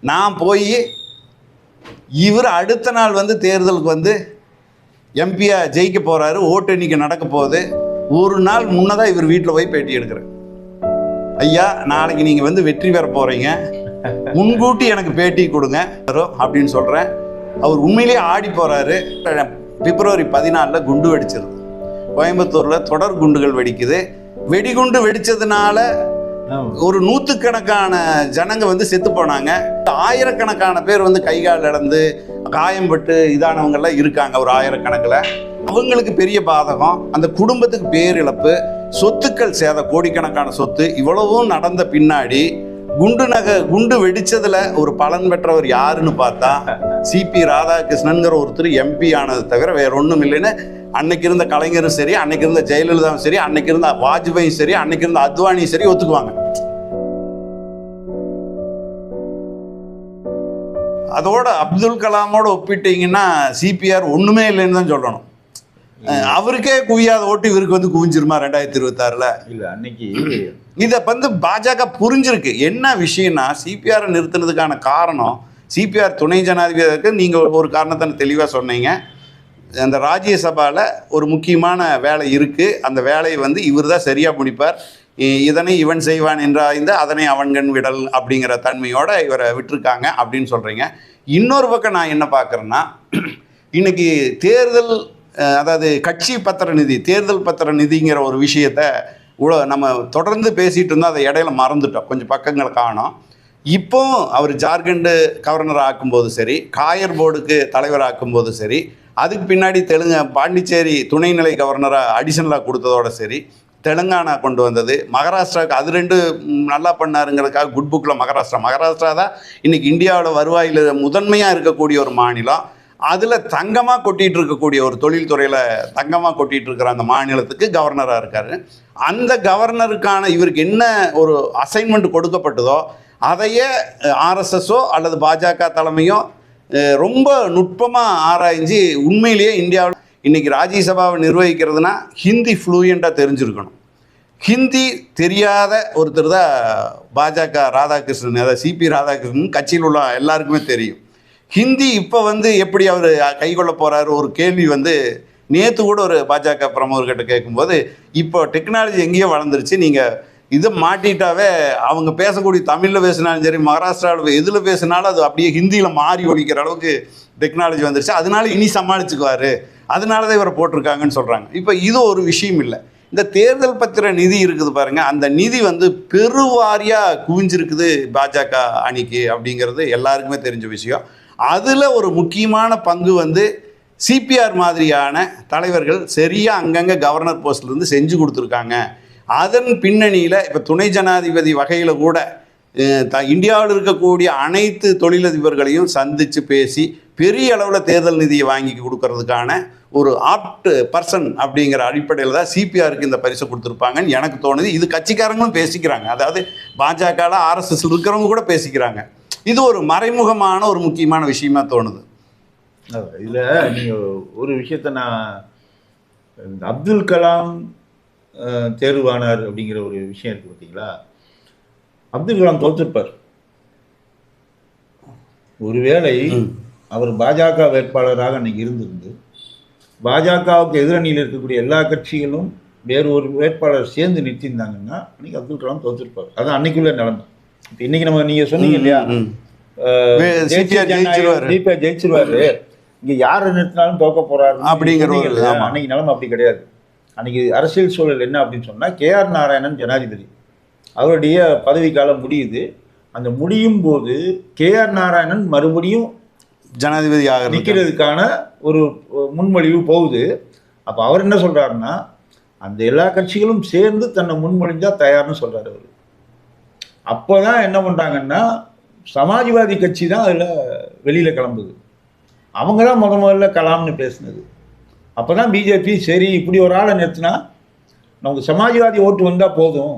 நான் போய் இவர் அடுத்த நாள் வந்து தேர்தலுக்கு வந்து எம்பியா ஜெயிக்க போகிறாரு ஓட்டு எண்ணிக்கை நடக்க போகுது. ஒரு நாள் முன்னதாக இவர் வீட்டில் போய் பேட்டி எடுக்கிறேன் ஐயா நாளைக்கு நீங்கள் வந்து வெற்றி பெற போகிறீங்க முன்கூட்டி எனக்கு பேட்டி கொடுங்க. அப்படின்னு சொல்கிறேன் அவர் உண்மையிலேயே ஆடி போகிறாரு பிப்ரவரி பதினாலில் குண்டு வெடிச்சிருது. கோயம்புத்தூரில் தொடர் குண்டுகள் வெடிக்குது. வெடிகுண்டு வெடித்ததுனால ஒரு நூற்றுக்கணக்கான ஜனங்க வந்து செத்து போனாங்க. ஆயிரக்கணக்கான பேர் வந்து கைகால் இழந்து காயம்பட்டு இதானவங்கெல்லாம் இருக்காங்க ஒரு ஆயிரக்கணக்கில். அவங்களுக்கு பெரிய பாதகம் அந்த குடும்பத்துக்கு பேரிழப்பு சொத்துக்கள் சேத கோடிக்கணக்கான சொத்து இவ்வளவும் நடந்த பின்னாடி குண்டு நகை குண்டு வெடிச்சதுல ஒரு பலன் பெற்றவர் யாருன்னு பார்த்தா சிபி ராதாகிருஷ்ணன்கிற ஒருத்தர் எம்பி ஆனது தவிர வேற ஒன்றும் இல்லைன்னு அன்னைக்கு இருந்த கலைஞரும் சரி அன்னைக்கு இருந்த ஜெயலலிதாவும் சரி அன்னைக்கு இருந்த வாஜ்பாயும் சரி அன்னைக்கு இருந்த அத்வானியும் சரி ஒத்துக்குவாங்க. அதோட அப்துல் கலாமோட ஒப்பிட்டீங்கன்னா சிபிஆர் ஒண்ணுமே இல்லைன்னு தான் சொல்லணும். அவருக்கே குவியாத ஓட்டு இவருக்கு வந்து குவிஞ்சிருமா ரெண்டாயிரத்தி இருபத்தாறுல? இல்ல அன்னைக்கு இதை வந்து பாஜக புரிஞ்சிருக்கு. என்ன விஷயம்னா சிபிஆரை நிறுத்தினதுக்கான காரணம் சிபிஆர் துணை ஜனாதிபதிக்கு நீங்கள் ஒரு காரணத்தை தெளிவாக சொன்னீங்க. அந்த ராஜ்யசபாவில் ஒரு முக்கியமான வேலை இருக்குது அந்த வேலையை வந்து இவர் தான் சரியாக முடிப்பார். இதனை இவன் செய்வான் என்றாய்ந்து அதனை அவன்கண் விடல் அப்படிங்கிற தன்மையோடு இவரை விட்டுருக்காங்க அப்படின்னு சொல்கிறீங்க இன்னொரு பக்கம் நான் என்ன பார்க்குறேன்னா இன்றைக்கி தேர்தல் அதாவது கட்சி பத்திர நிதி தேர்தல் பத்திர நிதிங்கிற ஒரு விஷயத்த உல நம்ம தொடர்ந்து பேசிகிட்டு இருந்தோம் அதை இடையில மறந்துட்டோம். கொஞ்சம் பக்கங்களை காணோம். இப்போ அவர் ஜார்க்கண்டு கவர்னர் ஆக்கும்போது சரி காயர் போர்டுக்கு தலைவர் ஆக்கும்போது சரி அதுக்கு பின்னாடி தெலுங்கு பாண்டிச்சேரி துணைநிலை கவர்னராக அடிஷனலாக கொடுத்ததோட சரி தெலுங்கானா கொண்டு வந்தது. மகாராஷ்டிராவுக்கு அது ரெண்டு நல்லா பண்ணாருங்கிறதுக்காக குட் புக்கில் மகாராஷ்டிரா. மகாராஷ்டிரா தான் இன்றைக்கி இந்தியாவில் வருவாயில் முதன்மையாக இருக்கக்கூடிய ஒரு மாநிலம். அதில் தங்கமாக கொட்டிகிட்டு இருக்கக்கூடிய ஒரு தொழில்துறையில் தங்கமாக கொட்டிகிட்டு இருக்கிற அந்த மாநிலத்துக்கு கவர்னராக இருக்கார். அந்த கவர்னருக்கான இவருக்கு என்ன ஒரு அசைன்மெண்ட் கொடுக்கப்பட்டதோ அதையே ஆர்எஸ்எஸ்ஸோ அல்லது பாஜக தலைமையோ ரொம்ப நுட்பமாக ஆராய்ஞ்சு உண்மையிலேயே இந்தியாவில் இன்றைக்கி ராஜ்யசபாவை நிர்வகிக்கிறதுனா ஹிந்தி ஃப்ளூயண்ட்டாக தெரிஞ்சிருக்கணும். ஹிந்தி தெரியாத ஒருத்தர் தான் பாஜக ராதாகிருஷ்ணன் அதாவது சிபி ராதாகிருஷ்ணன் கட்சியில் உள்ள எல்லாருக்குமே தெரியும். ஹிந்தி இப்போ வந்து எப்படி அவர் கைகொள்ள போகிறாரு ஒரு கேள்வி வந்து நேற்று கூட ஒரு பாஜக பிரமுகர்கிட்ட கேட்கும்போது இப்போ டெக்னாலஜி எங்கேயோ வளர்ந்துருச்சு நீங்கள் இதை மாட்டிட்டாவே அவங்க பேசக்கூடிய தமிழில் பேசினாலும் சரி மகாராஷ்டிராவில் எதில் பேசினாலும் அது அப்படியே ஹிந்தியில் மாறி ஒழிக்கிற அளவுக்கு டெக்னாலஜி வந்துருச்சு. அதனால இனி சமாளிச்சுக்குவார். அதனால தான் இவரை போட்டிருக்காங்கன்னு சொல்கிறாங்க இப்போ இது ஒரு விஷயம் இல்லை. இந்த தேர்தல் பத்திர நிதி இருக்குது பாருங்க. அந்த நிதி வந்து பெருவாரியாக குவிஞ்சிருக்குது பாஜக அணிக்கு அப்படிங்கிறது எல்லாருக்குமே தெரிஞ்ச விஷயம். அதில் ஒரு முக்கியமான பங்கு வந்து சிபிஆர் மாதிரியான தலைவர்கள் சரியாக அங்கங்கே கவர்னர் போஸ்ட்லேருந்து செஞ்சு கொடுத்துருக்காங்க. அதன் பின்னணியில் இப்போ துணை ஜனாதிபதி வகையில் கூட த இந்தியாவில் இருக்கக்கூடிய அனைத்து தொழிலதிபர்களையும் சந்தித்து பேசி பெரிய அளவில் தேர்தல் நிதியை வாங்கி கொடுக்கறதுக்கான ஒரு ஆப்ட் பர்சன் அப்படிங்கிற அடிப்படையில் தான் சிபிஆருக்கு இந்த பரிசை கொடுத்துருப்பாங்கன்னு எனக்கு தோணுது. இது கட்சிக்காரங்களும் பேசிக்கிறாங்க. அதாவது பாஜகவில் ஆர்எஸ்எஸ் இருக்கிறவங்க கூட பேசிக்கிறாங்க. இது ஒரு மறைமுகமான ஒரு முக்கியமான விஷயமா தோணுது. இதில் நீங்கள் ஒரு விஷயத்த நான் அப்துல் கலாம் தேர்வானார் அப்படிங்கிற ஒரு விஷயம் இருக்கு பார்த்தீங்களா? அப்துல் கலாம் தோற்றிருப்பார் ஒருவேளை அவர் பாஜக வேட்பாளராக அன்னைக்கு இருந்திருந்து பாஜகவுக்கு எதிரணியில் இருக்கக்கூடிய எல்லா கட்சிகளும் வேறு ஒரு வேட்பாளர் சேர்ந்து நிறுத்தியிருந்தாங்கன்னா அன்னைக்கு அப்துல் கலாம் தோற்றிருப்பார் அதான் அன்னைக்குள்ள நிலைமை இப்ப இன்னைக்கு நம்ம நீங்க சொன்னீங்க இல்லையா? ஜெயிச்சிருவாரு. ஜெயிச்சிருவாரு. இங்க யாரை நிறுத்தினாலும் தோக்க போறாரு அப்படிங்கிற. அன்னைக்கு நிலைமை அப்படி கிடையாது. அன்னைக்கு அரசியல் சூழல் என்ன அப்படின்னு சொன்னா கே ஆர் நாராயணன் ஜனாதிபதி. அவருடைய பதவி காலம் முடியுது. அந்த முடியும் போது கே ஆர் நாராயணன் மறுபடியும் ஜனாதிபதி ஆகிறது நிற்கிறதுக்கான ஒரு முன்மொழிவு போகுது. அப்போ அவர் என்ன சொல்றாருன்னா அந்த எல்லா கட்சிகளும் சேர்ந்து தன்னை முன்மொழிஞ்சா தயார்னு சொல்றாரு அவர். அப்போதான் என்ன பண்றாங்கன்னா சமாஜ்வாதி கட்சி தான் அதில் வெளியில கிளம்புது. அவங்க தான் முத முதல்ல கலாம்னு பேசுனது. அப்போ தான் பிஜேபி சரி இப்படி ஒரு ஆளை நிறுத்தினா நமக்கு சமாஜ்வாதி ஓட்டு வந்தால் போதும்.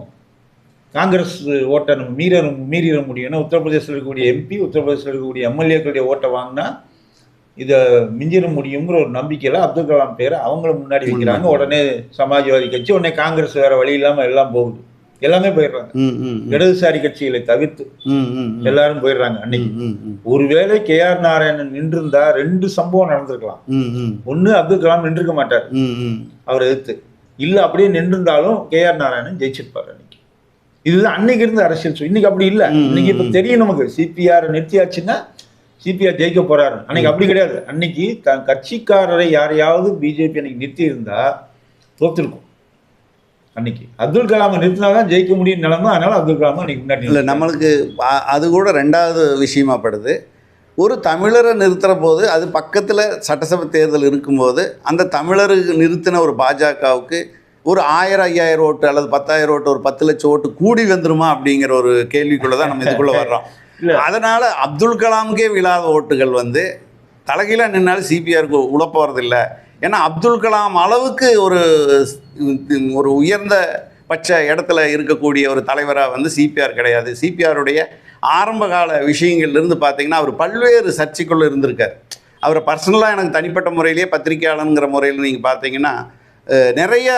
காங்கிரஸ் ஓட்டை நம்ம மீற மீறிட முடியும்னா உத்தரப்பிரதேசத்தில் இருக்கக்கூடிய எம்பி உத்தரப்பிரதேசத்தில் இருக்கக்கூடிய எம்எல்ஏக்களுடைய ஓட்டை வாங்கினா இதை மிஞ்சிட முடியுங்கிற ஒரு நம்பிக்கையில் அப்துல் கலாம் பேரை அவங்கள முன்னாடி வைக்கிறாங்க. உடனே சமாஜ்வாதி கட்சி உடனே காங்கிரஸ் வேற வழி இல்லாமல் எல்லாம் போகுது. எல்லாமே போயிடுறாங்க. இடதுசாரி கட்சிகளை தவிர்த்து ம் ம் ம். எல்லாரும் போயிடுறாங்க அன்னைக்கு. ஒருவேளை கே ஆர் நாராயணன் நின்றிருந்தா ரெண்டு சம்பவம் நடந்திருக்கலாம். ம் ம். ஒண்ணு அப்துல் கலாம் நின்றுக்க மாட்டார். அவர் எதிர்த்து. இல்ல அப்படியே நின்றிருந்தாலும் கே ஆர் நாராயணன் ஜெயிச்சிருப்பார் அன்னைக்கு. இதுதான் அன்னைக்கு இருந்த அரசியல். இன்னைக்கு அப்படி இல்ல. இன்னைக்கு இப்ப. தெரியும் நமக்கு. சிபிஆர் நிறுத்தியாச்சுன்னா சிபிஆர் ஜெயிக்க போறாரு. அன்னைக்கு அப்படி கிடையாது. அன்னைக்கு தன் கட்சிக்காரரை யாரையாவது பிஜேபி அன்னைக்கு நிறுத்தி இருந்தா தோத்திருக்கும். அன்னைக்கு அப்துல் கலாமை நிறுத்தினாதான் ஜெயிக்க முடியும் நிலைமை அதனால அப்துல் கலாமை அன்னைக்கு முன்னாடி இல்லை. நம்மளுக்கு அது கூட ரெண்டாவது விஷயமா படுது ஒரு தமிழரை நிறுத்துற போது அது பக்கத்தில் சட்டசபை தேர்தல் இருக்கும்போது அந்த தமிழருக்கு நிறுத்தின ஒரு பாஜகவுக்கு ஒரு ஆயிரம் ஐயாயிரம் ஓட்டு அல்லது பத்தாயிரம் ஓட்டு ஒரு பத்து லட்சம் ஓட்டு கூடி வந்துருமா அப்படிங்கிற ஒரு கேள்விக்குள்ள தான் நம்ம இதுக்குள்ள வர்றோம். அதனால அப்துல் கலாமுக்கே விழாத ஓட்டுகள் வந்து தலைகீழாக நின்னாலும் சிபிஆருக்கு உள்ள போகிறதில்ல ஏன்னா அப்துல் கலாம் அளவுக்கு ஒரு ஒரு உயர்ந்த பட்ச இடத்துல இருக்கக்கூடிய ஒரு தலைவராக வந்து சிபிஆர் கிடையாது. சிபிஆருடைய ஆரம்பகால விஷயங்கள்லேருந்து பார்த்தீங்கன்னா அவர் பல்வேறு சர்ச்சைக்குள்ளே இருந்திருக்கார். அவரை பர்சனலாக எனக்கு தனிப்பட்ட முறையிலேயே பத்திரிகையாளனுங்கிற முறையில் நீங்கள் பார்த்தீங்கன்னா நிறைய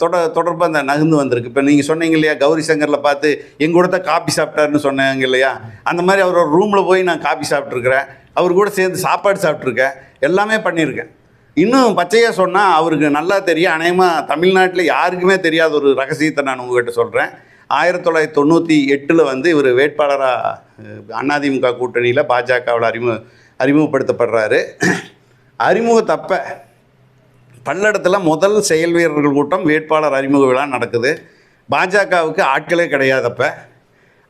தொட தொடர்பு அந்த நகர்ந்து வந்திருக்கு. இப்போ நீங்கள் சொன்னீங்க இல்லையா கௌரி சங்கரில் பார்த்து எங்க கூட தான் காப்பி சாப்பிட்டாருன்னு சொன்னாங்க இல்லையா? அந்த மாதிரி அவர் ஒரு ரூமில் போய் நான் காப்பி சாப்பிட்ருக்குறேன் அவர் கூட சேர்ந்து சாப்பாடு சாப்பிட்ருக்கேன் எல்லாமே பண்ணியிருக்கேன். இன்னும் பச்சையாக சொன்னால் அவருக்கு நல்லா தெரியும். அநேகமாக தமிழ்நாட்டில் யாருக்குமே தெரியாத ஒரு ரகசியத்தை நான் உங்ககிட்ட சொல்கிறேன் ஆயிரத்தி தொள்ளாயிரத்தி தொண்ணூற்றி எட்டில் வந்து இவர் வேட்பாளராக அதிமுக கூட்டணியில் பாஜகவில் அறிமுக அறிமுகப்படுத்தப்படுறாரு. அறிமுக தப்ப பல்லடத்தில் முதல் செயல் வீரர்கள் கூட்டம் வேட்பாளர் அறிமுக விழா நடக்குது. பாஜகவுக்கு ஆட்களே கிடையாதப்ப.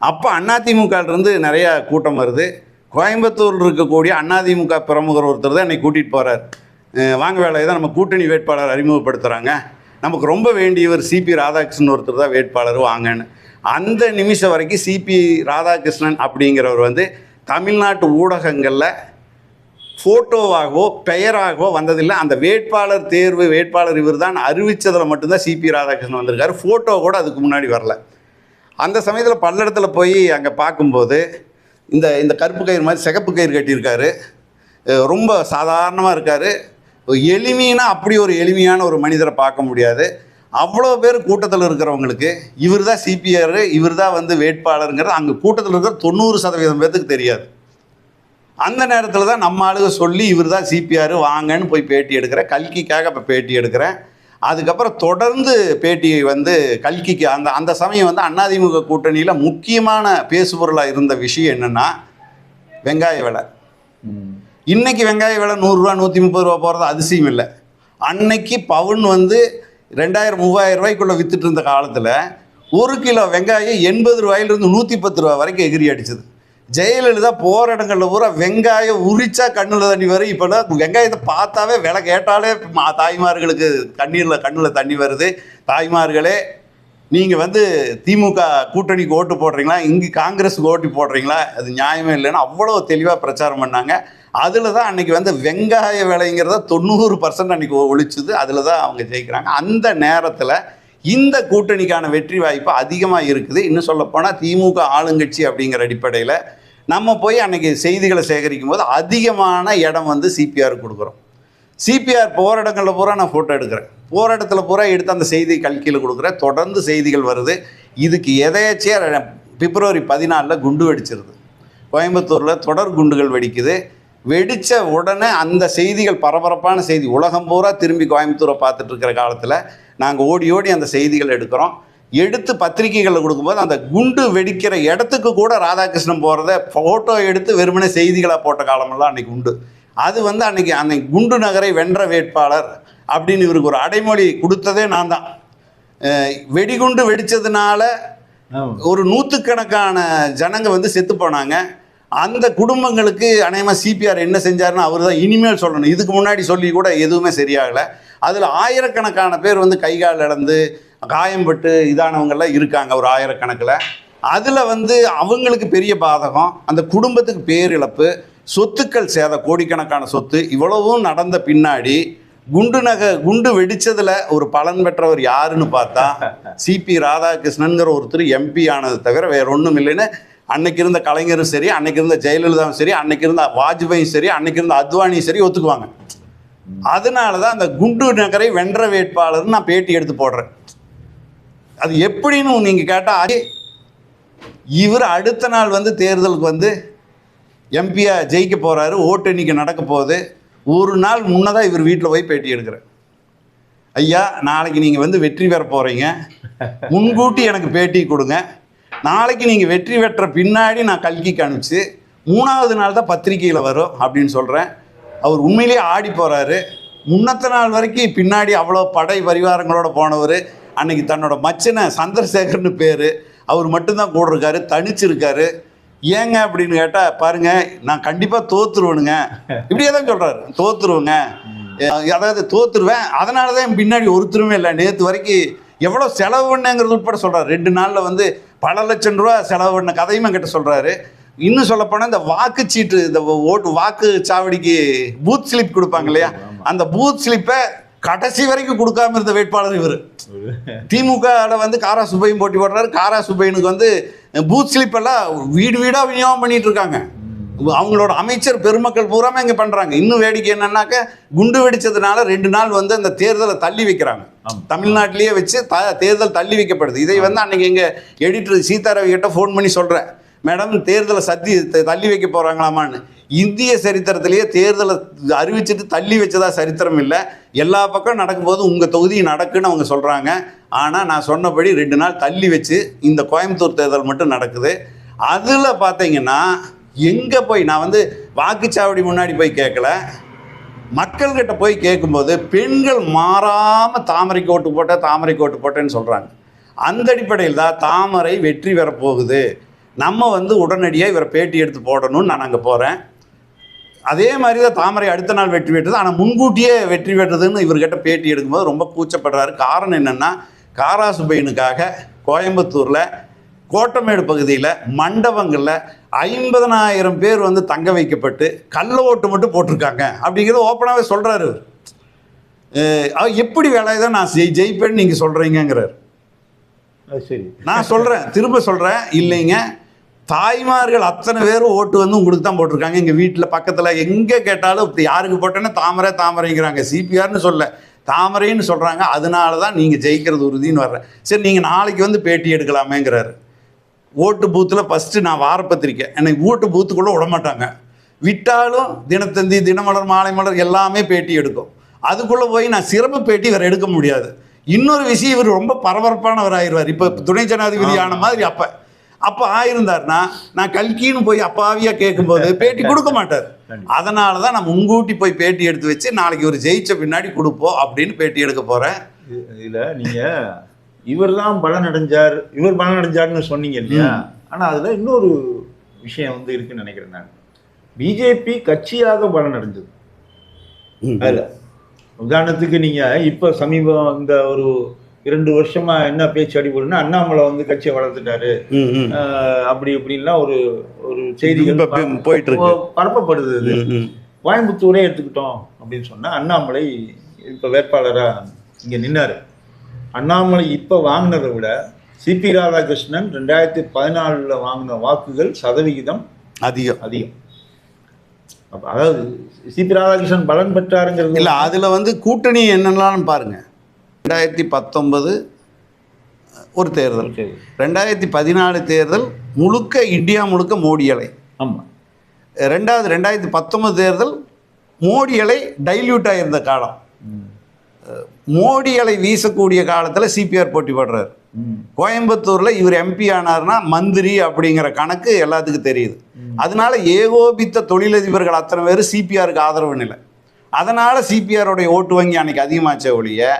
அப்போ அதிமுகலேருந்து நிறையா கூட்டம் வருது. கோயம்புத்தூரில் இருக்கக்கூடிய அதிமுக பிரமுகர் ஒருத்தர் தான் என்னை கூட்டிகிட்டு போகிறார் வாங்க வேலையை தான் நம்ம கூட்டணி வேட்பாளர் அறிமுகப்படுத்துகிறாங்க நமக்கு ரொம்ப வேண்டியவர் சிபி ராதாகிருஷ்ணன் ஒருத்தர் தான் வேட்பாளர் வாங்கன்னு. அந்த நிமிஷம் வரைக்கும் சிபி ராதாகிருஷ்ணன் அப்படிங்கிறவர் வந்து தமிழ்நாட்டு ஊடகங்களில் ஃபோட்டோவாகவோ பெயராகவோ வந்ததில்லை. அந்த வேட்பாளர் தேர்வு வேட்பாளர் இவர் தான் அறிவித்ததில் மட்டும்தான் சிபி ராதாகிருஷ்ணன் வந்திருக்காரு. ஃபோட்டோ கூட அதுக்கு முன்னாடி வரல. அந்த சமயத்தில் பல்லடத்தில் போய் அங்கே பார்க்கும்போது இந்த இந்த கருப்பு கயிறு மாதிரி சிகப்பு கயிறு கட்டியிருக்காரு. ரொம்ப சாதாரணமாக இருக்கார். எளிமைனா அப்படி ஒரு எளிமையான ஒரு மனிதரை பார்க்க முடியாது. அவ்வளோ பேர் கூட்டத்தில் இருக்கிறவங்களுக்கு இவர் தான் சிபிஆர் இவர் தான் வந்து வேட்பாளருங்கிறது அங்கே கூட்டத்தில் இருக்கிற தொண்ணூறு சதவீதம் பேர்த்துக்கு தெரியாது. அந்த நேரத்தில் தான் நம்ம ஆளுக சொல்லி இவர் தான் சிபிஆர் வாங்கன்னு போய் பேட்டி எடுக்கிறேன். கல்கிக்காக இப்போ பேட்டி எடுக்கிறேன். அதுக்கப்புறம் தொடர்ந்து பேட்டி வந்து கல்கிக்கு அந்த அந்த சமயம் வந்து அதிமுக கூட்டணியில் முக்கியமான பேசுபொருளாக இருந்த விஷயம் என்னென்னா வெங்காய விலை. இன்றைக்கி வெங்காய விலை நூறுரூவா நூற்றி முப்பது ரூபா போகிறது அதிசயம் இல்லை. அன்னைக்கு பவுன் வந்து ரெண்டாயிரம் மூவாயிரம் ரூபாய்க்குள்ளே விற்றுட்டு இருந்த காலத்தில் ஒரு கிலோ வெங்காயம் எண்பது ரூபாயிலிருந்து நூற்றி பத்து ரூபா வரைக்கும் எகிரி அடிச்சது. ஜெயலலிதா போகிற இடங்களில் பூரா வெங்காயம் உரிச்சா கண்ணில் தண்ணி வரும். இப்போ வெங்காயத்தை பார்த்தாவே விலை கேட்டாலே தாய்மார்களுக்கு கண்ணீரில் கண்ணில் தண்ணி வருது. தாய்மார்களே நீங்கள் வந்து திமுக கூட்டணிக்கு ஓட்டு போடுறீங்களா? இங்கே காங்கிரஸுக்கு ஓட்டு போடுறீங்களா? அது நியாயமே இல்லைன்னு அவ்வளோ தெளிவாக பிரச்சாரம் பண்ணாங்க. அதில் தான் அன்றைக்கி வந்து வெங்காய விலைங்கிறத தொண்ணூறு பர்சன்ட் அன்றைக்கி ஒழிச்சுது. அதில் தான் அவங்க ஜெயிக்கிறாங்க. அந்த நேரத்தில் இந்த கூட்டணிக்கான வெற்றி வாய்ப்பு அதிகமாக இருக்குது. இன்னும் சொல்லப்போனால் திமுக ஆளுங்கட்சி அப்படிங்கிற அடிப்படையில் நம்ம போய் அன்றைக்கி செய்திகளை சேகரிக்கும் போது அதிகமான இடம் வந்து சிபிஆர் கொடுக்குறோம். சிபிஆர் போகிற இடங்களில் பூரா நான் ஃபோட்டோ எடுக்கிறேன். போகிற இடத்துல பூரா எடுத்து அந்த செய்தி கல்கியில் கொடுக்குறேன். தொடர்ந்து செய்திகள் வருது. இதுக்கு எதேச்சியாக பிப்ரவரி பதினாலில் குண்டு வெடிச்சிருது. கோயம்புத்தூரில் தொடர் குண்டுகள் வெடிக்குது. வெடித்த உடனே அந்த செய்திகள் பரபரப்பான செய்தி. உலகம் பூரா திரும்பி கோயம்புத்தூரை பார்த்துட்டு இருக்கிற காலத்தில் நாங்கள் ஓடி ஓடி அந்த செய்திகள் எடுக்கிறோம். எடுத்து பத்திரிகைகளில் கொடுக்கும்போது அந்த குண்டு வெடிக்கிற இடத்துக்கு கூட ராதாகிருஷ்ணன் போகிறத ஃபோட்டோ எடுத்து வெறுமனே செய்திகளாக போட்ட காலமெல்லாம் அன்றைக்கி உண்டு. அது வந்து அன்னைக்கு அன்னைக்கு குண்டு நகரை வென்ற வேட்பாளர் அப்படின்னு இவருக்கு ஒரு அடைமொழி கொடுத்ததே நான் தான். வெடிகுண்டு வெடிச்சதுனால ஆமா. ஒரு நூற்றுக்கணக்கான ஜனங்க வந்து செத்து போனாங்க. அந்த குடும்பங்களுக்கு அநேகமாக சிபிஆர் என்ன செஞ்சாருன்னு அவர் தான் இனிமேல் சொல்லணும். இதுக்கு முன்னாடி சொல்லி கூட எதுவுமே சரியாகலை. அதில் ஆயிரக்கணக்கான பேர் வந்து கை கால் இழந்து காயம்பட்டு இதானவங்கெல்லாம் இருக்காங்க ஒரு ஆயிரக்கணக்கில். அதில் வந்து அவங்களுக்கு பெரிய பாதகம் அந்த குடும்பத்துக்கு பேரிழப்பு சொத்துக்கள் சேத கோடிக்கணக்கான சொத்து இவ்வளவும் நடந்த பின்னாடி குண்டு நகை குண்டு வெடித்ததில் ஒரு பலன் பெற்றவர் யாருன்னு பார்த்தா சிபி ராதாகிருஷ்ணன்கிற ஒருத்தர் எம்பி ஆனது தவிர வேற ஒன்றும் இல்லைன்னு அன்னைக்கு இருந்த கலைஞரும் சரி அன்னைக்கு இருந்த ஜெயலலிதாவும் சரி அன்னைக்கு இருந்த வாஜ்பாயும் சரி அன்னைக்கு இருந்த அத்வானியும் சரி ஒத்துக்குவாங்க. அதனால தான் அந்த குண்டு நகரை வென்ற வேட்பாளர்னு நான் பேட்டி எடுத்து போடுறேன். அது எப்படின்னு நீங்கள் கேட்டால் இவர் அடுத்த நாள் வந்து தேர்தலுக்கு வந்து எம்பியாக ஜெயிக்க போகிறாரு ஓட்டு எண்ணிக்கை நடக்க போகுது. ஒரு நாள் முன்னதாக இவர் வீட்டில் போய் பேட்டி எடுக்கிறேன் ஐயா நாளைக்கு நீங்கள் வந்து வெற்றி பெற போகிறீங்க முன்கூட்டி எனக்கு பேட்டி கொடுங்க. நாளைக்கு நீங்கள் வெற்றி பெற்ற பின்னாடி நான் கல்கிக்கு அனுப்பிச்சு மூணாவது நாள் தான் பத்திரிக்கையில் வரும் அப்படின்னு சொல்கிறேன் அவர் உண்மையிலேயே ஆடி போகிறாரு முன்னத்த நாள் வரைக்கும் பின்னாடி அவ்வளோ படை பரிவாரங்களோட போனவர். அன்னைக்கு தன்னோட மச்சனை சந்திரசேகர்னு பேர். அவர் மட்டும்தான் கூட இருக்காரு தனிச்சிருக்காரு. ஏங்க அப்படின்னு கேட்டால் பாருங்க நான் கண்டிப்பாக தோத்துருவேனுங்க. இப்படியே தான் சொல்கிறாரு தோத்துருவேங்க. அதாவது தோத்துருவேன். அதனால தான் என் பின்னாடி ஒருத்தருமே இல்லை. நேற்று வரைக்கும் எவ்வளோ செலவு பண்ணேங்கிறது உட்பட சொல்கிறார் ரெண்டு நாளில் வந்து பல லட்சம் ரூபா செலவு பண்ண கதையும் என்கிட்ட சொல்கிறாரு இன்னும் சொல்லப்போனால் இந்த வாக்குச்சீட்டு இந்த ஓட்டு வாக்கு சாவடிக்கு பூத் ஸ்லிப் கொடுப்பாங்க இல்லையா? அந்த பூத் ஸ்லிப்பை கடைசி வரைக்கும் கொடுக்காம இருந்த வேட்பாளர் இவர். திமுகவில் வந்து காரா சுப்பையும் போட்டி போடுறாரு. காரா சுப்பையனுக்கு வந்து பூத் ஸ்லிப் எல்லாம் வீடு வீடாக விநியோகம் பண்ணிட்டு இருக்காங்க. அவங்களோட அமைச்சர் பெருமக்கள் பூராமே இங்கே பண்ணுறாங்க இன்னும் வேடிக்கை என்னன்னாக்க குண்டு வெடிச்சதுனால ரெண்டு நாள் வந்து அந்த தேர்தலை தள்ளி வைக்கிறாங்க. தமிழ்நாட்டிலேயே வச்சு த தேர்தல் தள்ளி வைக்கப்படுது. இதை வந்து அன்னைக்கு எங்கள் எடிட்டர் சீதாராவி கிட்ட ஃபோன் பண்ணி சொல்கிறேன் மேடம் தேர்தலை சத்தி தள்ளி வைக்க போகிறாங்களாமான்னு இந்திய சரித்திரத்திலேயே தேர்தலை அறிவிச்சிட்டு தள்ளி வச்சதா சரித்திரம் இல்லை. எல்லா பக்கம் நடக்கும்போது உங்கள் தொகுதி நடக்குன்னு அவங்க சொல்கிறாங்க ஆனால் நான் சொன்னபடி ரெண்டு நாள் தள்ளி வச்சு இந்த கோயம்புத்தூர் தேர்தல் மட்டும் நடக்குது. அதில் பார்த்தீங்கன்னா எங்கே போய் நான் வந்து வாக்குச்சாவடி முன்னாடி போய் கேட்கல. மக்கள்கிட்ட போய் கேட்கும்போது பெண்கள் மாறாமல் தாமரை கோட்டு போட்ட தாமரை கோட்டு போட்டேன்னு சொல்கிறாங்க அந்த அடிப்படையில் தான் தாமரை வெற்றி பெறப் போகுது. நம்ம வந்து உடனடியாக இவரை பேட்டி எடுத்து போடணும்னு நான் அங்கே போகிறேன் அதே மாதிரி தான் தாமரை அடுத்த நாள் வெற்றி பெற்றது. ஆனால் முன்கூட்டியே வெற்றி பெற்றதுன்னு இவர்கிட்ட பேட்டி எடுக்கும்போது ரொம்ப கூச்சப்படுறாரு. காரணம் என்னென்னா காராசுபையனுக்காக கோயம்புத்தூரில் கோட்டமேடு பகுதியில் மண்டபங்களில் ஐம்பதனாயிரம் பேர் வந்து தங்க வைக்கப்பட்டு கள்ள ஓட்டு மட்டும் போட்டிருக்காங்க. அப்படிங்கிறத ஓப்பனாகவே சொல்கிறாரு எப்படி வேலையை தான் நான் ஜெய் ஜெயிப்பேன்னு நீங்கள் சொல்கிறீங்கங்கிறார் அது சரி. நான் சொல்கிறேன் திரும்ப சொல்கிறேன் இல்லைங்க. தாய்மார்கள் அத்தனை பேரும் ஓட்டு வந்து உங்களுக்கு தான் போட்டிருக்காங்க. எங்கள் வீட்டில் பக்கத்தில் எங்கே கேட்டாலும் இப்ப யாருக்கு போட்டேன்னா தாமரை தாமரைங்கிறாங்க. சிபிஆர்னு சொல்ல தாமரைன்னு சொல்கிறாங்க அதனால தான் நீங்கள் ஜெயிக்கிறது உறுதின்னு வர்றேன். சரி நீங்கள் நாளைக்கு வந்து பேட்டி எடுக்கலாமேங்கிறாரு. ஓட்டு பூத்தில் ஃபஸ்ட்டு நான் வாரப்பத்திரிக்கை என்னை ஓட்டு பூத்துக்குள்ளே விட மாட்டாங்க விட்டாலும் தினத்தந்தி தினமலர் மாலை மலர் எல்லாமே பேட்டி எடுக்கும். அதுக்குள்ளே போய் நான் சிறப்பு பேட்டி வேறு எடுக்க முடியாது. இன்னொரு விஷயம் இவர் ரொம்ப பரபரப்பானவர் ஆயிடுவார் இப்போ துணை ஜனாதிபதி ஆன மாதிரி அப்போ. அப்போ ஆயிருந்தாருன்னா நான் கல்கின்னு போய் அப்பாவியாக கேட்கும்போது பேட்டி கொடுக்க மாட்டார். அதனால தான் நான் முன்கூட்டி போய் பேட்டி எடுத்து வச்சு நாளைக்கு ஒரு ஜெயிச்ச பின்னாடி கொடுப்போம் அப்படின்னு பேட்டி எடுக்க போகிறேன் இதுல நீங்க இவர் தான் பலன் அடைஞ்சார் இவர் பலன் அடைஞ்சார்னு சொன்னீங்க இல்லையா? ஆனா அதுல இன்னொரு விஷயம் வந்து இருக்குன்னு நினைக்கிறேன் நான். பிஜேபி கட்சியாக பலன் அடைஞ்சது அதுல. உதாரணத்துக்கு நீங்க இப்ப சமீபம் இந்த ஒரு இரண்டு வருஷமா என்ன பேச்சு அடிபடுனா அண்ணாமலை வந்து கட்சியை வளர்த்துட்டாரு. அப்படி இப்படின்லாம் ஒரு ஒரு செய்திகள் ப- போயிட்டு இருக்கு. பரப்பப்படுது இது கோயம்புத்தூரே எடுத்துக்கிட்டோம் அப்படின்னு சொன்னா அண்ணாமலை இப்ப வேட்பாளரா இங்க நின்னாரு. அண்ணாமலை இப்ப வாங்கினதை விட சிபி ராதாகிருஷ்ணன் ரெண்டாயிரத்தி பதினாலுல வாங்கின வாக்குகள் சதவிகிதம் அதிகம். அதிகம். அப்ப அதாவது சிபி ராதாகிருஷ்ணன் பலன் பெற்றாருங்கிறது இல்லை அதில் வந்து கூட்டணி என்னென்னலாம் பாருங்க. ரெண்டாயிரத்தி பத்தொன்பது ஒரு தேர்தல். ரெண்டாயிரத்தி பதினாலு தேர்தல் முழுக்க இந்தியா முழுக்க மோடி அலை. ஆமா. ரெண்டாவது ரெண்டாயிரத்தி பத்தொன்பது தேர்தல் மோடி அலை டைல்யூட் ஆகியிருந்த காலம். மோடி அலை வீசக்கூடிய காலத்தில் சிபிஆர் போட்டி போடுறாரு. கோயம்புத்தூரில் இவர் எம்பி ஆனார்னா மந்திரி அப்படிங்கிற கணக்கு எல்லாத்துக்கும் தெரியுது. அதனால ஏகோபித்த தொழிலதிபர்கள் அத்தனை பேர் சிபிஆருக்கு ஆதரவு நிலை. அதனால் சிபிஆருடைய ஓட்டு வங்கி அன்னைக்கு அதிகமாச்சே ஒழிய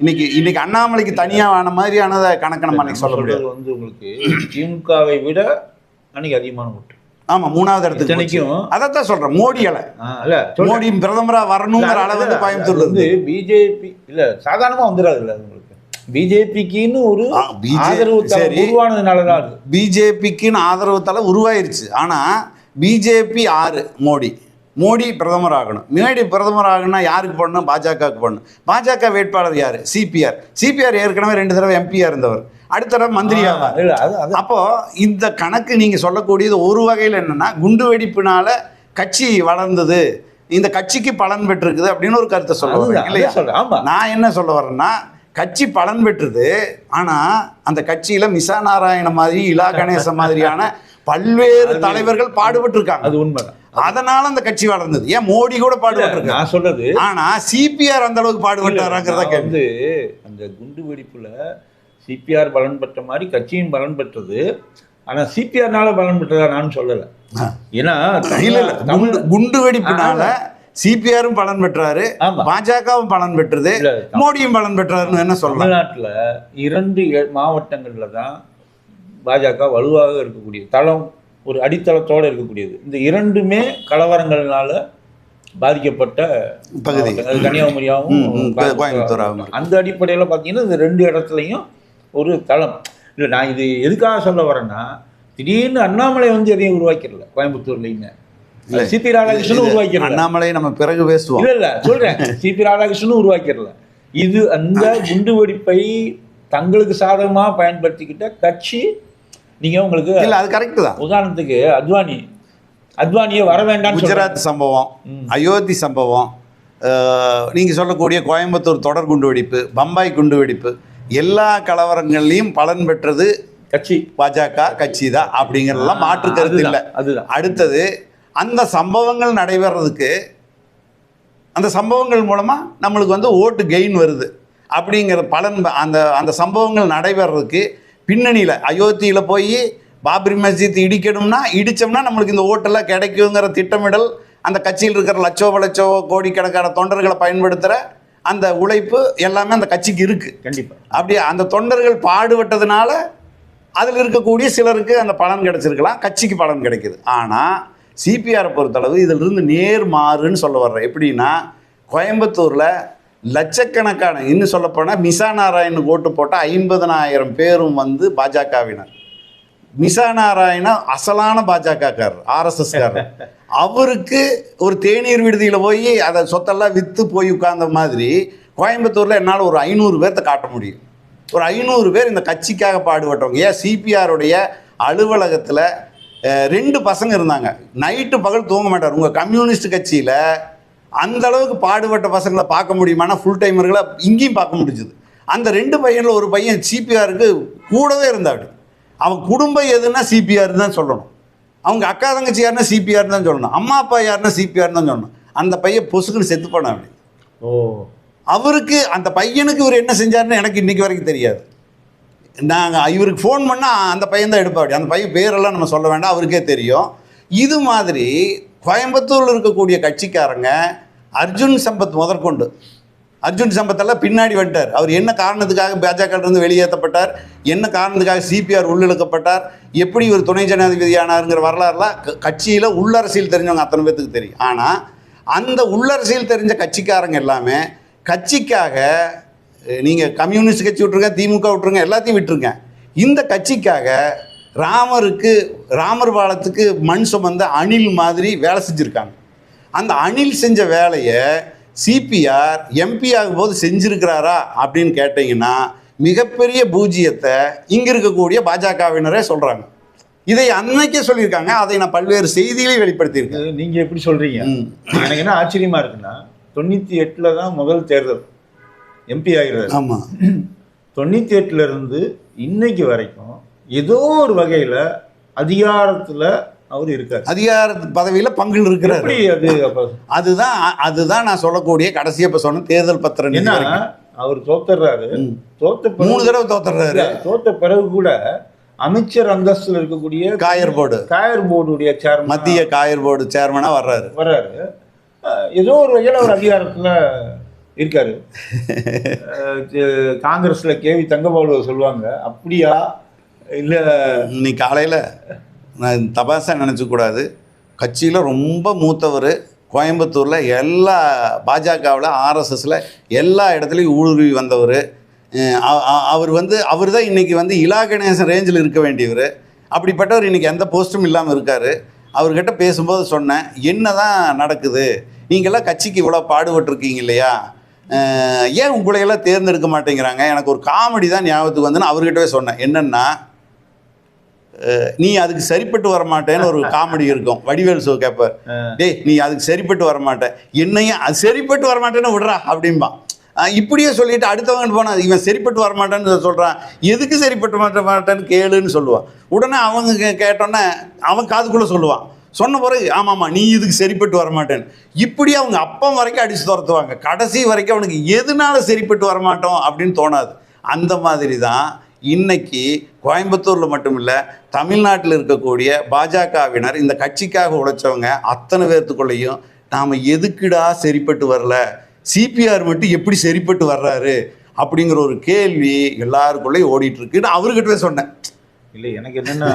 இன்னைக்கு இன்னைக்கு அண்ணாமலைக்கு தனியாக ஆன மாதிரியானதை கணக்கு நம்ம அன்னைக்கு சொல்ல முடியாது. வந்து உங்களுக்கு திமுகவை விட அன்னைக்கு அதிகமான ஓட்டு. ஆமாம் மூணாவது இடத்துக்கு. அதைத்தான் சொல்கிறேன் மோடி அலை. சொல்றேன். மோடி பிரதமராக வரணுங்கிற அளவு வந்து கோயம்புத்தூர்ல இருந்து பிஜேபி இல்ல சாதாரணமா வந்துடாது இல்ல உங்களுக்கு. பிஜேபிக்குன்னு ஒரு ஆதரவு பிஜேபிக்குன்னு ஆதரவு தலை உருவாயிருச்சு. ஆனால் பிஜேபி ஆறு மோடி. மோடி பிரதமர் ஆகணும் மோடி பிரதமர் ஆகணும்னா யாருக்கு போடணும் பாஜகவுக்கு போடணும் பாஜக வேட்பாளர் யார்? சிபிஆர் சிபிஆர் ஏற்கனவே ரெண்டு தடவை எம்பியாக இருந்தவர். அடுத்த தடவை மந்திரி ஆவார் அப்போ இந்த கணக்கு நீங்க சொல்லக்கூடியது ஒரு வகையில் என்னன்னா குண்டு வெடிப்புனால கட்சி வளர்ந்தது இந்த கட்சிக்கு பலன் பெற்றிருக்குது அப்படின்னு ஒரு கருத்தை சொல்ல வரேன் இல்லையா? நான் என்ன சொல்ல வரேன்னா கட்சி பலன் பெற்றது ஆனா அந்த கட்சியில மிசா நாராயண மாதிரி இலா கணேசன் மாதிரியான பல்வேறு தலைவர்கள் பாடுபட்டு இருக்காங்க அது உண்மைதான். அதனால அந்த கட்சி வளர்ந்தது. ஏன் மோடி கூட பாடுபட்டு நான் சொல்றது ஆனா சிபிஆர் அந்த அளவுக்கு பாடுபட்டாராங்கிறத வந்து அந்த குண்டு வெடிப்புல சிபிஆர் பலன் பெற்ற மாதிரி கட்சியும் பலன் பெற்றது ஆனா சிபிஆர்னால பலன் பெற்றதா நான் சொல்லல. ஏன்னா இல்ல இல்ல குண்டு வெடிப்புனால சிபிஆரும் பலன் பெற்றாரு. பாஜகவும் பலன் பெற்றது மோடியும் பலன் பெற்றாருன்னு என்ன சொல்லலாம் தமிழ்நாட்டுல இரண்டு மாவட்டங்கள்ல தான் பாஜக வலுவாக இருக்கக்கூடிய தளம் ஒரு அடித்தளத்தோட இருக்கக்கூடியது இந்த இரண்டுமே கலவரங்கள்னால பாதிக்கப்பட்ட பகுதி. மாவட்டம். அது கன்னியாகுமரியாவும் ம், ம், கோயம்புத்தூராவும் இருக்கு. அந்த அடிப்படையில் பார்த்தீங்கன்னா இந்த ரெண்டு இடத்துலையும் ஒரு தளம். இல்லை நான் இது எதுக்காக சொல்ல வரேன்னா திடீர்னு அண்ணாமலை வந்து எதையும் உருவாக்கிடல கோயம்புத்தூர்லையுமே. சிபி ராதாகிருஷ்ணன் உருவாக்கிடல. அண்ணாமலை நம்ம பிறகு பேசுவோம். இல்ல இல்ல சொல்றேன். சிபி ராதாகிருஷ்ணனும் உருவாக்கிடல. இது அந்த குண்டு வெடிப்பை தங்களுக்கு சாதகமா பயன்படுத்திக்கிட்ட கட்சி நீங்க உங்களுக்கு இல்ல அது கரெக்ட் தான். உதாரணத்துக்கு அத்வானி. அத்வானியே வர சொல்றாங்க. குஜராத் சம்பவம். அயோத்தி சம்பவம் அஹ், நீங்க சொல்லக்கூடிய கோயம்புத்தூர் தொடர் குண்டு வெடிப்பு பம்பாய் குண்டு வெடிப்பு எல்லா கலவரங்கள்லையும் பலன் பெற்றது கட்சி. பாஜக கட்சி தான் அப்படிங்கிறதெல்லாம் மாற்று கருத்து இல்லை. அதுதான், அடுத்தது அந்த சம்பவங்கள் நடைபெறதுக்கு அந்த சம்பவங்கள் மூலமாக நம்மளுக்கு வந்து ஓட்டு கெயின் வருது. அப்படிங்கிற பலன் அந்த அந்த சம்பவங்கள் நடைபெறதுக்கு பின்னணியில் அயோத்தியில் போய் பாபரி மஸ்ஜித் இடிக்கணும்னா இடித்தோம்னா நம்மளுக்கு இந்த ஓட்டெல்லாம் கிடைக்குங்கிற திட்டமிடல் அந்த கட்சியில் இருக்கிற லட்சோ லட்சோ கோடிக்கணக்கான தொண்டர்களை பயன்படுத்துகிற அந்த உழைப்பு எல்லாமே அந்த கட்சிக்கு இருக்குது கண்டிப்பா. அப்படி அந்த தொண்டர்கள் பாடுபட்டதுனால அதில் இருக்கக்கூடிய சிலருக்கு அந்த பலன் கிடைச்சிருக்கலாம் கட்சிக்கு பலன் கிடைக்குது. ஆனால் சிபிஆரை பொறுத்தளவு இதிலிருந்து நேர் மாறுன்னு சொல்ல வர்றேன். எப்படின்னா கோயம்புத்தூரில் லட்சக்கணக்கான இன்னும் சொல்லப்போனால் மிசா நாராயணனுக்கு ஓட்டு போட்ட ஐம்பதனாயிரம் பேரும் வந்து பாஜகவினர். நிசா நாராயணா அசலான பாஜகக்காரர் ஆர்எஸ்எஸ்காரர் அவருக்கு ஒரு தேநீர் விடுதியில் போய் அதை சொத்தெல்லாம் விற்று போய் உட்கார்ந்த மாதிரி கோயம்புத்தூரில் என்னால் ஒரு ஐநூறு பேர்த்த காட்ட முடியும். ஒரு ஐநூறு பேர் இந்த கட்சிக்காக பாடுபட்டவங்க. ஏன் சிபிஆருடைய அலுவலகத்தில் ரெண்டு பசங்க இருந்தாங்க. நைட்டு பகல் தூங்க மாட்டார். உங்கள் கம்யூனிஸ்ட் கட்சியில் அந்த அளவுக்கு பாடுபட்ட பசங்களை பார்க்க முடியுமானா ஃபுல் டைமர்களை இங்கேயும் பார்க்க முடிஞ்சுது. அந்த ரெண்டு பையனில் ஒரு பையன் சிபிஆருக்கு கூடவே இருந்தாడు அவன் குடும்பம் எதுன்னா சிபிஆர் தான் சொல்லணும். அவங்க அக்கா தங்கச்சி யாருன்னா சிபிஆர் தான் சொல்லணும். அம்மா அப்பா யாருன்னா சிபிஆர் தான் சொல்லணும். அந்த பையன் பொசுக்குன்னு செத்து போனான் அப்படி. ஓ. அவருக்கு அந்த பையனுக்கு இவர் என்ன செஞ்சாருன்னு எனக்கு இன்னைக்கு வரைக்கும் தெரியாது. நாங்கள் இவருக்கு ஃபோன் பண்ணால் அந்த பையன் தான் எடுப்பாடி அந்த பையன் பேரெல்லாம் நம்ம சொல்ல வேண்டாம். அவருக்கே தெரியும். இது மாதிரி கோயம்புத்தூரில் இருக்கக்கூடிய கட்சிக்காரங்க அர்ஜுன் சம்பத் முதற்கொண்டு. அர்ஜுன் சம்பத்தெல்லாம் பின்னாடி வந்துட்டார். அவர் என்ன காரணத்துக்காக பாஜக இருந்து வெளியேற்றப்பட்டார்? என்ன காரணத்துக்காக சிபிஆர் உள்ளிழுக்கப்பட்டார்? எப்படி இவர் துணை ஜனாதிபதி ஆனாருங்கிற வரலாறுலாம் க- கட்சியில் உள்ளரசியல் தெரிஞ்சவங்க அத்தனை பேத்துக்கு தெரியும். ஆனால் அந்த உள்ளரசியல் தெரிஞ்ச கட்சிக்காரங்க எல்லாமே கட்சிக்காக நீங்கள் கம்யூனிஸ்ட் கட்சி விட்ருங்க திமுக விட்ருங்க எல்லாத்தையும் விட்டுருங்க. இந்த கட்சிக்காக ராமருக்கு ராமர் பாலத்துக்கு மண் சுமந்த அணில் மாதிரி வேலை செஞ்சுருக்காங்க. அந்த அணில் செஞ்ச வேலையை சிபிஆர் எம்பி ஆகும்போது செஞ்சிருக்கிறாரா அப்படின்னு கேட்டிங்கன்னா மிகப்பெரிய பூஜ்ஜியத்தை இங்கே இருக்கக்கூடிய பாஜகவினரே சொல்கிறாங்க இதை அன்னைக்கே சொல்லியிருக்காங்க. அதை நான் பல்வேறு செய்திகளையும் வெளிப்படுத்தியிருக்கேன். இது நீங்க எப்படி சொல்றீங்க? ம். எனக்கு என்ன ஆச்சரியமா இருக்குன்னா தொண்ணூத்தி எட்டுல தான் முதல் தேர்தல் எம்பி ஆகிறாரு. ஆமாம் தொண்ணூத்தி எட்டுல இருந்து இன்னைக்கு வரைக்கும் ஏதோ ஒரு வகையில அதிகாரத்துல அவர் இருக்காரு. அதிகார பதவியில் பங்கில் இருக்கிறார். அதுதான் அதுதான் நான் சொல்லக்கூடிய கடைசியா இப்ப சொன்ன தேர்தல் பத்திரம் ஏன்னா அவர் தோத்துறாரு. தோத்த மூணு தடவை தோத்துறாரு. தோத்த பிறகு கூட அமைச்சர் அந்தஸ்துல இருக்கக்கூடிய காயர் போர்டு. காயர் போர்டுடைய சேர்மன் மத்திய காயர் போர்டு சேர்மனா வர்றாரு. வர்றாரு. ஏதோ ஒரு வகையில ஒரு அதிகாரத்துல இருக்காரு. காங்கிரஸ்ல கேவி தங்கபாலு சொல்லுவாங்க. அப்படியா? இல்ல. இன்னைக்கு காலையில் நான் தபாசாக நினச்சக்கூடாது. கட்சியில் ரொம்ப மூத்தவர் கோயம்புத்தூரில் எல்லா பாஜகவில் ஆர்எஸ்எஸில் எல்லா இடத்துலையும் ஊடுருவி வந்தவர். அவர் வந்து அவர் தான் இன்றைக்கி வந்து இலா கணேசன் ரேஞ்சில் இருக்க வேண்டியவர். அப்படிப்பட்டவர் இன்றைக்கி எந்த போஸ்ட்டும் இல்லாமல் இருக்கார். அவர்கிட்ட பேசும்போது சொன்னேன் என்ன தான் நடக்குது? நீங்கள்லாம் கட்சிக்கு இவ்வளோ பாடுபட்டிருக்கீங்க இல்லையா? ஏன் உங்களையெல்லாம் தேர்ந்தெடுக்க மாட்டேங்கிறாங்க? எனக்கு ஒரு காமெடி தான் ஞாபகத்துக்கு வந்துன்னு அவர்கிட்டவே சொன்னேன். என்னென்னா நீ அதுக்கு சரிப்பட்டு வர மாட்டேன்னு ஒரு காமெடி இருக்கும். வடிவேல் ஷோ கேட்பார் டேய் நீ அதுக்கு சரிப்பட்டு வர மாட்டேன் என்னையும் அது சரிப்பட்டு வர மாட்டேன்னு விடுறா அப்படிம்பான் அஹ் இப்படியே சொல்லிட்டு அடுத்தவங்க போனா இவன் சரிப்பட்டு வரமாட்டான்னு சொல்றான். எதுக்கு சரிப்பட்டு மாட்ட மாட்டேன்னு கேளுன்னு சொல்லுவான் உடனே அவங்க கேட்டோன்னே அவன் காதுக்குள்ள சொல்லுவான். சொன்ன பிறகு ஆமாம்மா நீ இதுக்கு சரிப்பட்டு வரமாட்டேன்னு. இப்படி அவங்க அப்பம் வரைக்கும் அடிச்சு துரத்துவாங்க. கடைசி வரைக்கும் அவனுக்கு எதனால சரிப்பட்டு வரமாட்டோம் அப்படின்னு தோணாது. அந்த மாதிரி தான் இன்னைக்கு கோயம்புத்தூரில் மட்டும் இல்லை தமிழ்நாட்டில் இருக்கக்கூடிய பாஜகவினர் இந்த கட்சிக்காக உழைச்சவங்க அத்தனை பேர்த்துக்குள்ளேயும் நாம் எதுக்குடா சரிப்பட்டு வரல? சிபிஆர் மட்டும் எப்படி சரிப்பட்டு வர்றாரு? அப்படிங்கிற ஒரு கேள்வி எல்லாருக்குள்ளேயும் ஓடிட்டு இருக்குன்னு அவர்கிட்ட சொன்னேன். இல்லை எனக்கு என்னென்னா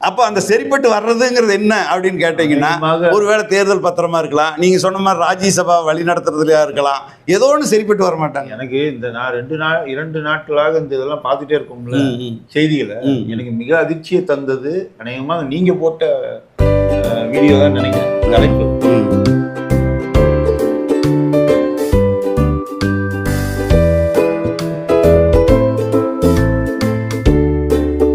அப்போ அந்த சரிப்பட்டு வர்றதுங்கிறது என்ன அப்படின்னு கேட்டீங்கன்னா ஒருவேளை தேர்தல் பத்திரமா இருக்கலாம். நீங்க சொன்ன மாதிரி ராஜ்யசபா வழி நடத்துறதுலயா இருக்கலாம். ஏதோ ஒன்று சரிப்பட்டு வர மாட்டாங்க. எனக்கு இந்த நான் ரெண்டு நாள் இரண்டு நாட்களாக இந்த இதெல்லாம் பார்த்துட்டே இருக்கோம்ல. செய்திகளை. எனக்கு மிக அதிர்ச்சியை தந்தது அநேகமாக நீங்க போட்ட வீடியோ தான் நினைக்கிறேன். தலைப்பு.